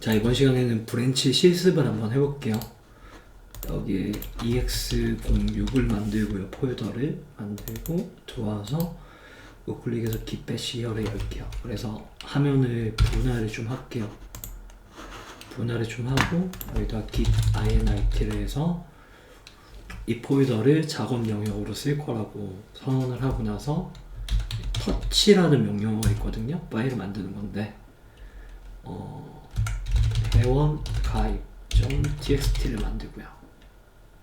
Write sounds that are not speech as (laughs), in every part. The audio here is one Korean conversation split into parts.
자 이번 시간에는 브랜치 실습을 한번 해볼게요. 여기에 ex06을 만들고요. 폴더를 만들고 들어와서 우클릭해서 깃배시어를 열게요. 그래서 화면을 분할을 좀 할게요. 분할을 좀 하고 여기다 git init를 해서 이 폴더를 작업 영역으로 쓸 거라고 선언을 하고 나서 터치라는 명령어가 있거든요. 파일을 만드는 건데 어, 회원 가입 .txt를 만들고요.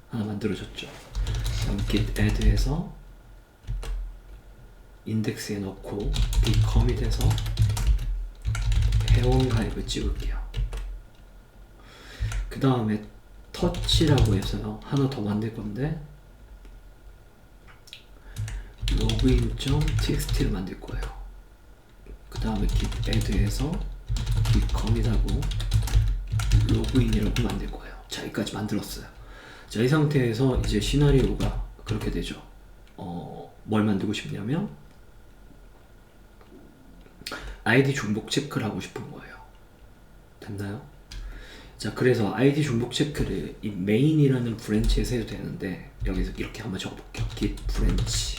하나 만들어졌죠. 그럼 git add해서 인덱스에 넣고 git commit해서 회원 가입을 찍을게요. 그 다음에 터치라고 해서요. 하나 더 만들 건데 login.txt를 만들 거예요. 그 다음에 git add해서 git commit하고 로그인이라고 만들 거예요. 자, 여기까지 만들었어요. 자, 이 상태에서 이제 시나리오가 그렇게 되죠. 어, 뭘 만들고 싶냐면 아이디 중복 체크를 하고 싶은 거예요. 됐나요? 자, 그래서 아이디 중복 체크를 이 메인이라는 브랜치에서 해도 되는데 여기서 이렇게 한번 적어볼게요. git 브랜치.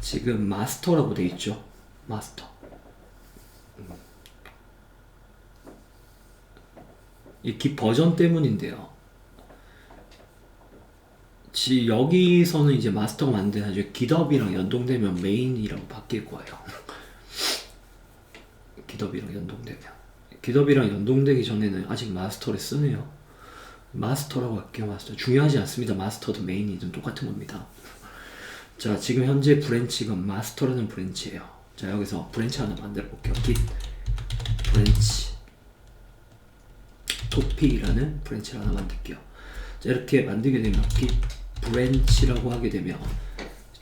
지금 마스터라고 돼 있죠. 마스터. 이 기 버전 때문인데요. 지 여기서는 이제 마스터가 만든 나중에 기덥이랑 연동되면 메인이라고 바뀔 거예요. (laughs) 기덥이랑 연동되면 기덥이랑 연동되기 전에는 아직 마스터를 쓰네요. 마스터라고 할게요. 마스터 중요하지 않습니다. 마스터든 메인이든 똑같은 겁니다. 자 지금 현재 브랜치가 마스터라는 브랜치예요. 자 여기서 브랜치 하나 만들어 볼게요. 브랜치 토픽이라는 브랜치를 하나 만들게요. 자, 이렇게 만들게 되면 git 브랜치라고 하게 되면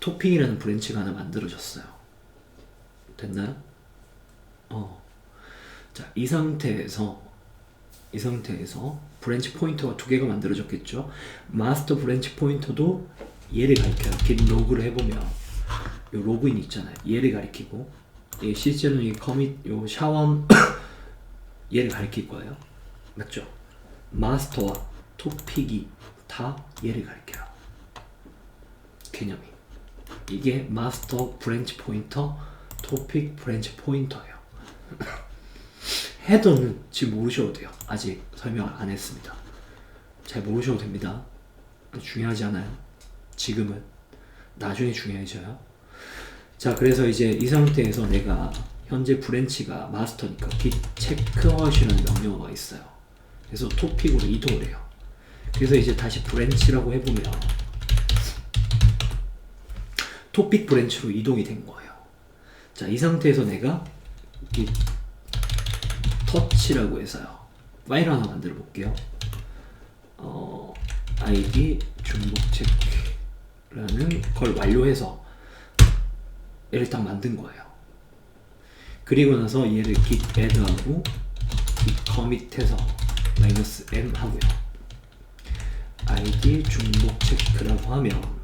토픽이라는 브랜치가 하나 만들어졌어요. 됐나요? 어. 자, 이 상태에서 이 상태에서 브랜치 포인터가 두 개가 만들어졌겠죠. 마스터 브랜치 포인터도 얘를 가리켜요. git 로그를 해보면 요 로그인 있잖아요. 얘를 가리키고 이 실제로는 이 커밋 요 샤원 (coughs) 얘를 가리킬 거예요. 맞죠? 마스터와 토픽이 다 얘를 가리켜요. 개념이. 이게 마스터 브랜치 포인터, 토픽 브랜치 포인터예요. (laughs) 헤더는 지금 모르셔도 돼요. 아직 설명을 안 했습니다. 잘 모르셔도 됩니다. 중요하지 않아요. 지금은 나중에 중요해져요. 자, 그래서 이제 이 상태에서 내가 현재 브랜치가 마스터니까 git checkout이라는 명령어가 있어요. 그래서 토픽으로 이동을 해요. 그래서 이제 다시 브랜치라고 해보면 토픽 브랜치로 이동이 된 거예요. 자, 이 상태에서 내가 git 터치라고 해서요. 파일 하나 만들어 볼게요. 어, id 중복 체크라는 걸 완료해서 얘를 딱 만든 거예요. 그리고 나서 얘를 git add하고 git commit해서 마이너스 m 하고요. id 중복 체크라고 하면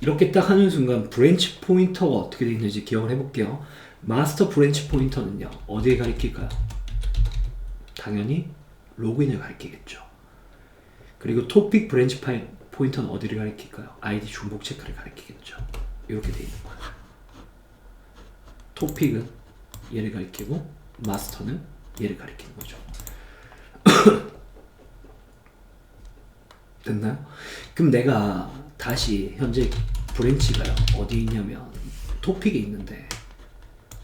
이렇게 딱 하는 순간 브랜치 포인터가 어떻게 되어 있는지 기억을 해볼게요. 마스터 브랜치 포인터는요 어디에 가리킬까요? 당연히 로그인을 가리키겠죠. 그리고 토픽 브랜치 파일 포인터는 어디를 가리킬까요? 아이디 중복 체크를 가리키겠죠. 이렇게 되어 있는 거예요. 토픽은 얘를 가리키고 마스터는 얘를 가리키는 거죠. (coughs) 됐나요? 그럼 내가 다시 현재 브랜치가요 어디 있냐면 토픽에 있는데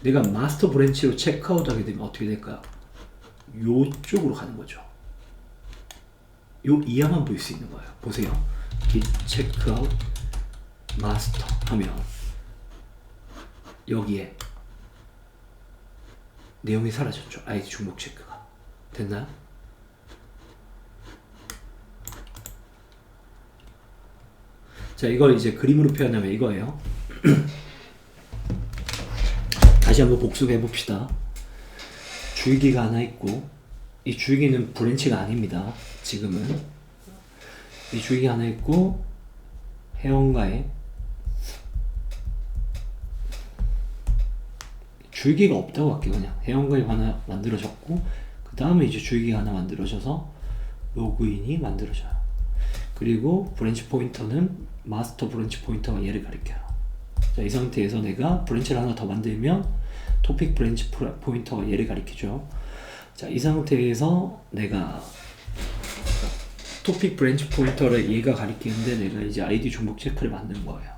내가 마스터 브랜치로 체크아웃 하게 되면 어떻게 될까요? 요쪽으로 가는 거죠. 요 이하만 볼수 있는 거예요. 보세요. git checkout master 하면 여기에 내용이 사라졌죠. 아이디 중복 체크가 됐나요? 자, 이걸 이제 그림으로 표현하면 이거예요. (clears throat) 다시 한번 복습해 봅시다. 줄기가 하나 있고 이 줄기는 브랜치가 아닙니다. 지금은 이 줄기 하나 있고 회원가에 줄기가 없다고 할게요. 그냥 회원가에 하나 만들어졌고 그 다음에 이제 주의기가 하나 만들어져서 로그인이 만들어져요. 그리고 브랜치 포인터는 마스터 브랜치 포인터가 얘를 가리켜요. 자, 이 상태에서 내가 브랜치를 하나 더 만들면 토픽 브랜치 포인터가 얘를 가리키죠. 자, 이 상태에서 내가 토픽 브랜치 포인터를 얘가 가리키는데 내가 이제 아이디 중복 체크를 만든 거예요.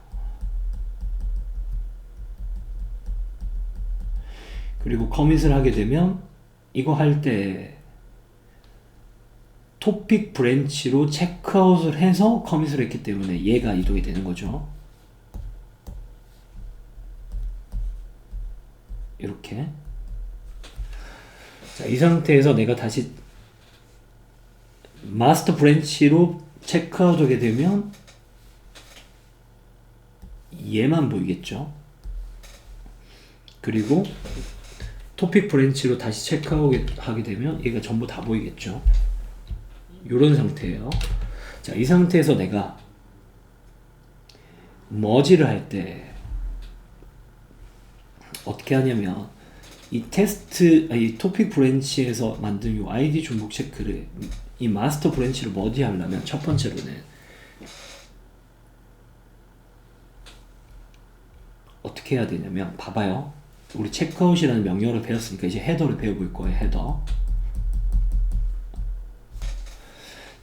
그리고 커밋을 하게 되면 이거 할 때 토픽 브랜치로 체크아웃을 해서 커밋을 했기 때문에 얘가 이동이 되는 거죠. 이렇게. 자, 이 상태에서 내가 다시 마스터 브랜치로 체크아웃 하게 되면 얘만 보이겠죠. 그리고 토픽 브랜치로 다시 체크아웃 하게 되면 얘가 전부 다 보이겠죠. 이런 상태예요. 자, 이 상태에서 내가 머지를 할 때 어떻게 하냐면 이 테스트, 아, 이 토픽 브랜치에서 만든 이 아이디 중복 체크를 이 마스터 브랜치로 머지 하려면 첫 번째로는 어떻게 해야 되냐면 봐봐요. 우리 체크아웃이라는 명령어를 배웠으니까 이제 헤더를 배워볼 거예요. 헤더.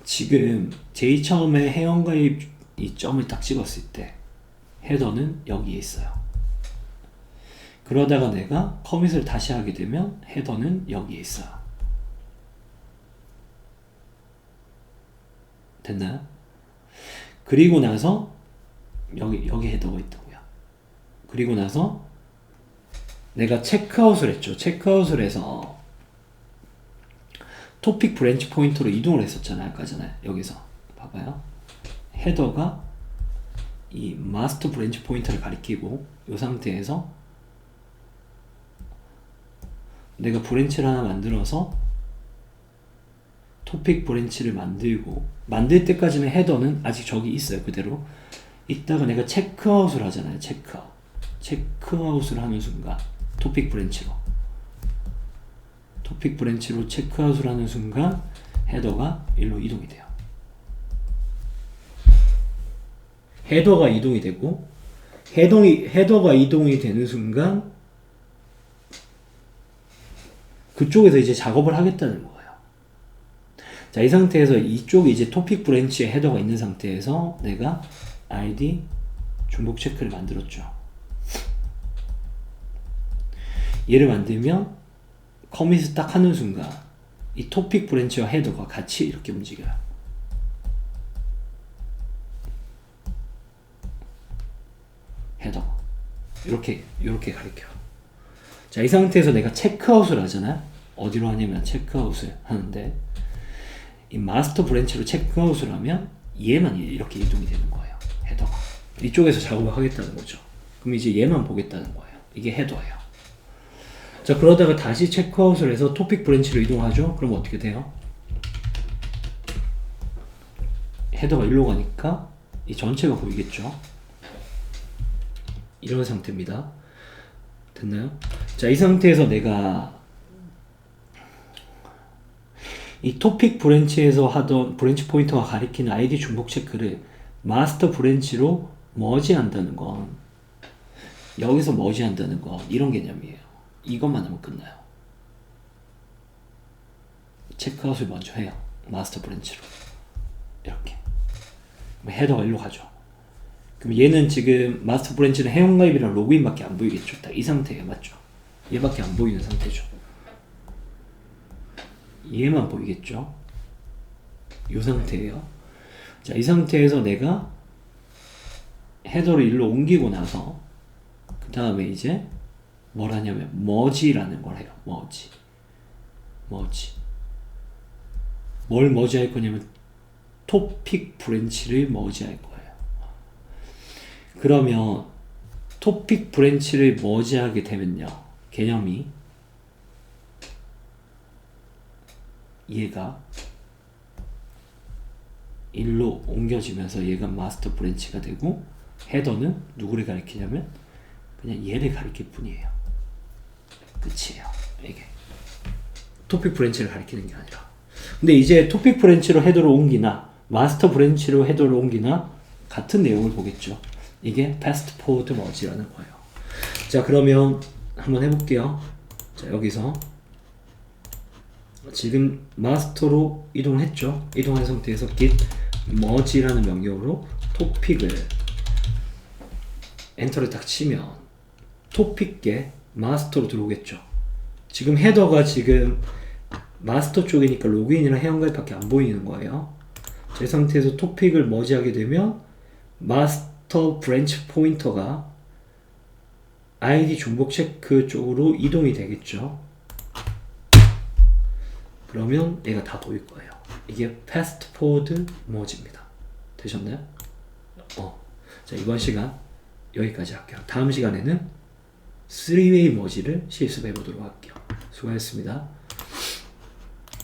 지금 제일 처음에 회원가입 이 점을 딱 찍었을 때 헤더는 여기에 있어요. 그러다가 내가 커밋을 다시 하게 되면 헤더는 여기에 있어요. 됐나요? 그리고 나서 여기 여기 헤더가 있다고요. 그리고 나서 내가 체크아웃을 했죠. 체크아웃을 해서 토픽 브랜치 포인터로 이동을 했었잖아요. 아까 전에 여기서 봐봐요. 헤더가 이 마스터 브랜치 포인터를 가리키고 이 상태에서 내가 브랜치를 하나 만들어서 토픽 브랜치를 만들고 만들 때까지는 헤더는 아직 저기 있어요 그대로 이따가 내가 체크아웃을 하잖아요 체크아웃 체크아웃을 하는 순간 토픽 브랜치로 토픽 브랜치로 체크아웃을 하는 순간 헤더가 일로 이동이 돼요 헤더가 이동이 되고 헤동이, 헤더가 이동이 되는 순간 그쪽에서 이제 작업을 하겠다는 거예요. 자, 이 상태에서 이쪽에 이제 토픽 브랜치에 헤더가 있는 상태에서 내가 ID 중복 체크를 만들었죠. 얘를 만들면 커밋을 딱 하는 순간 이 토픽 브랜치와 헤더가 같이 이렇게 움직여요. 헤더 이렇게 이렇게 가리켜. 자, 이 상태에서 내가 체크아웃을 하잖아요. 어디로 하냐면 체크아웃을 하는데 이 마스터 브랜치로 체크아웃을 하면 얘만 이렇게 이동이 되는 거예요. 헤더가. 이쪽에서 작업을 하겠다는 거죠. 그럼 이제 얘만 보겠다는 거예요. 이게 헤더예요. 자, 그러다가 다시 체크아웃을 해서 토픽 브랜치로 이동하죠. 그럼 어떻게 돼요? 헤더가 일로 가니까 이 전체가 보이겠죠. 이런 상태입니다. 됐나요? 자, 이 상태에서 내가 이 토픽 브랜치에서 하던 브랜치 포인터가 가리키는 아이디 중복 체크를 마스터 브랜치로 머지한다는 건 여기서 머지한다는 건 이런 개념이에요. 이것만 하면 끝나요. 체크아웃을 먼저 해요. 마스터 브랜치로 이렇게 헤더가 일로 가죠. 그럼 얘는 지금 마스터 브랜치는 회원가입이랑 로그인밖에 안 보이겠죠. 딱 이 상태예요. 맞죠? 얘밖에 안 보이는 상태죠. 얘만 보이겠죠? 이 상태예요. 자, 이 상태에서 내가 헤더를 일로 옮기고 나서 그 다음에 이제 뭘 하냐면 머지라는 걸 해요. 머지. 머지. 뭘 머지 할 거냐면 토픽 브랜치를 머지 할 거예요. 그러면 토픽 브랜치를 머지하게 되면요. 개념이 얘가 일로 옮겨지면서 얘가 마스터 브랜치가 되고 헤더는 누구를 가리키냐면 그냥 얘를 가리킬 뿐이에요. 끝이에요. 이게 토픽 브랜치를 가리키는 게 아니라. 근데 이제 토픽 브랜치로 헤더를 옮기나 마스터 브랜치로 헤더를 옮기나 같은 내용을 보겠죠. 이게 패스트 포워드 머지라는 거예요. 자 그러면 한번 해볼게요. 자 여기서 지금 마스터로 이동했죠. 이동한 상태에서 git merge라는 명령으로 토픽을 엔터를 딱 치면 토픽계 마스터로 들어오겠죠. 지금 헤더가 지금 마스터 쪽이니까 로그인이랑 회원가입밖에 안 보이는 거예요. 제 상태에서 토픽을 머지하게 되면 마스터 브랜치 포인터가 아이디 중복 체크 쪽으로 이동이 되겠죠. 그러면 얘가 다 보일 거예요. 이게 패스트 포워드 머지입니다. 되셨나요? 어. 자, 이번 시간 여기까지 할게요. 다음 시간에는 3웨이 머지를 실습해 보도록 할게요. 수고하셨습니다.